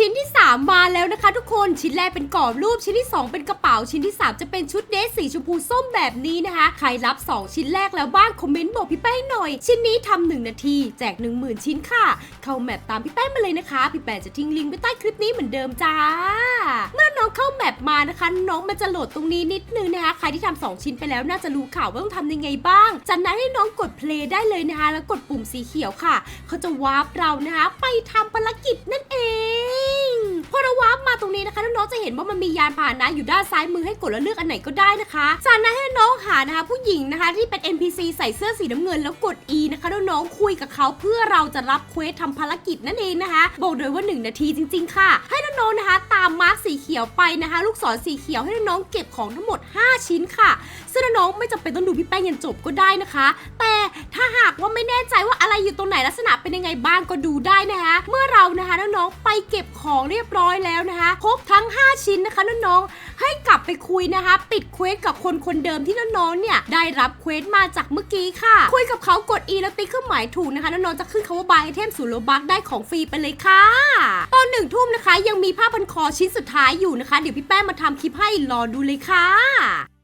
ชิ้นที่ 3 มาแล้วนะคะ ทุกคนชิ้นแรกเป็นกรอบรูปชิ้นที่ 2 เป็นกระเป๋าชิ้นที่ 3 จะเป็นชุดเดรสสีชมพูส้มแบบนี้นะคะ ใครรับ 2 ชิ้นแรกแล้วบ้างคอมเมนต์บอกพี่แป้งหน่อย ชิ้นนี้ทำหนึ่งนาที แจก 1 0,000 ชิ้นค่ะ เข้าแมปตามพี่แป้งมาเลยนะคะ พี่แป้งจะทิ้งลิงก์ไว้ใต้คลิปนี้เหมือนเดิมจ้า เมื่อน้องเข้าแมปมานะคะ น้องมันจะโหลดตรงนี้นิดนึงนะคะ ใครที่ทำสองชิ้นไปแล้วน่าจะรู้ข่าวว่าต้องทำยังไงบ้าง จากนั้นให้น้องกดเพลย์ได้เลยนะคะ แล้วกดปุ่มสีเขียวค่ะ เขาจะวาร์ปเรานะคะไปทำภารกิจนั่นเอง พอเราวาร์ปมาตรง นี้นะคะน้องๆจะเห็นว่ามันมียานพาหนะอยู่ด้านซ้ายมือให้กดแล้วเลือกอันไหนก็ได้นะคะจากนั้นให้น้องหานะคะ ผู้หญิงนะคะที่เป็น NPC ใส่เสื้อสีน้ำเงินแล้วกด E นะคะน้องๆคุยกับเขาเพื่อเราจะรับเควสทำภารกิจนั่นเองนะคะ บอกเลยว่า 1 นาทีจริง ๆ ค่ะ ให้ น้องๆนะคะ ตามมาร์คสีเขียวไปนะคะ ลูกศรสีเขียวให้น้องๆเก็บของทั้งหมด 5 ชิ้นค่ะ ซึ่งน้องๆไม่จำเป็นต้องดูพี่แป้งยันจบก็ได้นะคะ แต่ถ้าหากว่าไม่แน่ใจว่าอะไรอยู่ตรงไหนลักษณะเป็นยังไงบ้างก็ดูได้นะคะ เมื่อเรานะคะน้องๆไปเก็บของเรียบร้อยแล้วนะคะครบทั้ง 5 ชิ้นนะคะน้องๆ ให้กลับไปคุยนะคะ ปิดเควสกับคนคนเดิมที่น้องๆเนี่ยได้รับเควสมาจากเมื่อกี้ค่ะ คุยกับเขากด E แล้วติ๊กเครื่องหมายถูกนะคะน้องๆจะขึ้นคำว่าบายไอเทมศูนย์โลบักได้ของฟรีไปเลยค่ะ ตอนหนึ่งทุ่มนะคะ ยังมีผ้าพันคอชิ้นสุดท้ายอยู่นะคะ เดี๋ยวพี่แป้งมาทำคลิปให้รอดูเลยค่ะ